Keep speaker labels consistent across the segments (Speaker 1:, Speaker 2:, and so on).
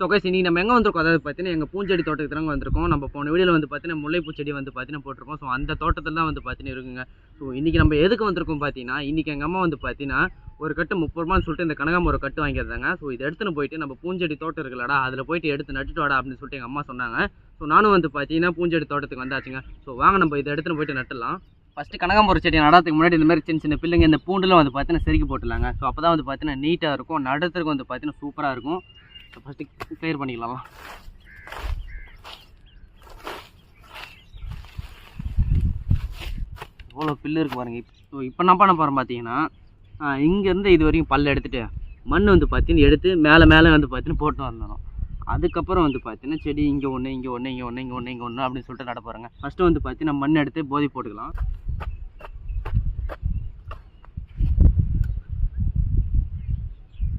Speaker 1: So guys இன்றைக்கி நம்ம எங்கே வந்திருக்கோம்? அதாவது பார்த்தீங்கன்னா எங்கள் பூஞ்செடி தோட்டத்துக்கு தாங்க வந்திருக்கோம். நம்ம போன வீடியோவில் வந்து பார்த்தீங்கன்னா முல்லைப்பூ செடி வந்து பார்த்தீங்கன்னா போட்டிருக்கோம். ஸோ அந்த தோட்டத்தில் தான் வந்து பார்த்தீங்கன்னா இருக்குங்க. ஸோ இன்றைக்கி நம்ம எதுக்கு வந்திருக்கோம் பார்த்தீங்கன்னா இன்றைக்கி எங்கள் அம்மா வந்து பார்த்தீங்கன்னா ஒரு கட்டு முப்பது ரூபான்னு சொல்லிட்டு இந்த கனகாமரம் கட்டு வாங்கியிருந்தாங்க. ஸோ இதை எடுத்துன்னு போயிட்டு நம்ம பூஞ்செடி தோட்டம் இருக்குல்லடா அதில் போயிட்டு எடுத்து நட்டுட்டு வாடா அப்படின்னு சொல்லிட்டு எங்கள் அம்மா சொன்னாங்க. ஸோ நானும் வந்து பார்த்தீங்கன்னா பூஞ்செடி தோட்டத்துக்கு வந்தாச்சுங்க. ஸோ வாங்க நம்ம இதை எடுத்துன்னு போயிட்டு நட்டலாம். ஃபஸ்ட்டு கனகாம்பரம் செடி நடாதுக்கு முன்னாடி இந்த மாதிரி சின்ன சின்ன பிள்ளைங்க இந்த பூண்டுலாம் வந்து பார்த்தீங்கன்னா செருக்கி போட்டுலாங்க ஸோ அப்போ தான் வந்து பார்த்தீங்கன்னா நீட்டாக இருக்கும். நடுறதுக்கு வந்து பார்த்தீங்கன்னா சூப்பராக இருக்கும். ஃபஸ்ட்டு கிளியர் பண்ணிக்கலாம் எவ்வளோ பில்லு இருக்கு பாருங்கள் ஸோ இப்போ என்ன பண்ண போகிறேன் பார்த்தீங்கன்னா இங்கேருந்து இது வரைக்கும் பல்ல எடுத்துகிட்டு மண் வந்து பார்த்தீங்கன்னா எடுத்து மேலே மேலே வந்து பார்த்தீங்கன்னா போட்டு வந்துடணும். அதுக்கப்புறம் வந்து பார்த்தீங்கன்னா செடி இங்கே ஒன்று இங்கே ஒன்று இங்கே ஒன்று இங்கே ஒன்று இங்கே ஒன்று அப்படின்னு சொல்லிட்டு நட போகிறேங்க ஃபஸ்ட்டு வந்து பார்த்தீங்கன்னா மண் எடுத்து போதி போட்டுக்கலாம்.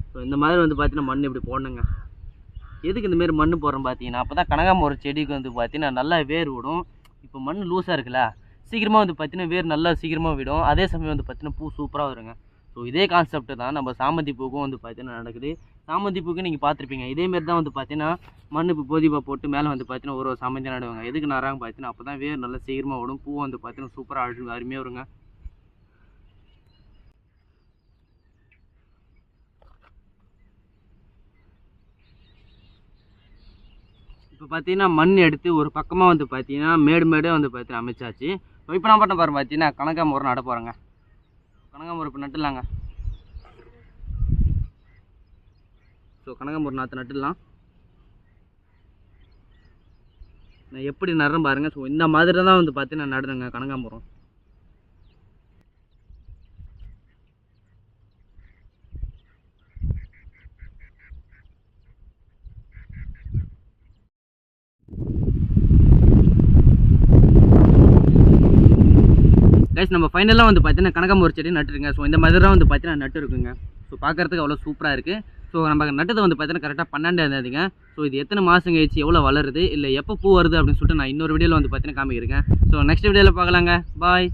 Speaker 1: இப்போ இந்த மாதிரி வந்து பார்த்தீங்கன்னா மண் இப்படி போடணுங்க. எதுக்கு இந்த மாதிரி மண் போடுறோம் பார்த்தீங்கன்னா அப்போ தான் கனகாமரம் செடிக்கு வந்து பார்த்தீங்கன்னா நல்லா வேர் விடும். இப்போ மண் லூஸாக இருக்குல்ல சீக்கிரமாக வந்து பார்த்தீங்கன்னா வேர் நல்லா சீக்கிரமாக விடும். அதே சமயம் வந்து பார்த்தீங்கன்னா பூ சூப்பராக வருங்க. ஸோ இதே கான்செப்ட் தான் நம்ம சாமந்தி பூக்கும் வந்து பார்த்தீங்கன்னா நடக்குது. சாமந்தி பூக்கு நீங்கள் பார்த்துருப்பீங்க இதேமாரி தான் வந்து பார்த்தீங்கன்னா மண் இப்போ போதிப்பா போட்டு மேலே வந்து பார்த்தீங்கன்னா ஒரு ஒரு சாமந்தி நடுவாங்க. எதுக்கு நடுறாங்க பார்த்தீங்கன்னா அப்போ தான் வேர் நல்லா சீக்கிரமாக விடும். பூ வந்து பார்த்தீங்கன்னா சூப்பராக அழு அருமையாக வருங்க. இப்போ பார்த்தீங்கன்னா மண் எடுத்து ஒரு பக்கமாக வந்து பார்த்தீங்கன்னா மேடு மேடே வந்து பார்த்தீங்கன்னா அமைச்சாச்சு. ஸோ இப்போ நான் பண்ண பாருங்க பார்த்தீங்கன்னா கனகாமரம் நட போகிறேங்க கனகாமரம் இப்போ நட்டுலாங்க ஸோ கனகாமரம் நாற்று நட்டுடலாம். நான் எப்படி நடுறேன் பாருங்கள் ஸோ இந்த மாதிரி தான் வந்து பார்த்தீங்கன்னா நடுறேங்க கனகாமரம் கைஸ் நம்ம ஃபைனலாக வந்து பார்த்தீங்கன்னா கனகாமரம் செடி நட்டுருங்க. ஸோ இந்த மாதிரி தான் வந்து பார்த்தீங்கன்னா நட்டு இருக்குங்க. ஸோ பார்க்குறதுக்கு அவ்வளோ சூப்பராக இருக்குது ஸோ நம்ம நட்டது வந்து பார்த்தீங்கன்னா கரெக்டாக பன்னெண்டாம் தேதிங்க. ஸோ இது எத்தனை மாதம் கழிச்சு எவ்வளோ வளருது இல்லை எப்போ பூ வருது அப்படின்னு சொல்லிட்டு நான் இன்னொரு வீடியோவில் வந்து பார்த்தீங்கன்னா காமிக்கிறேங்க. ஸோ நெக்ஸ்ட் வீடியோவில் பார்க்கலாங்க. பாய்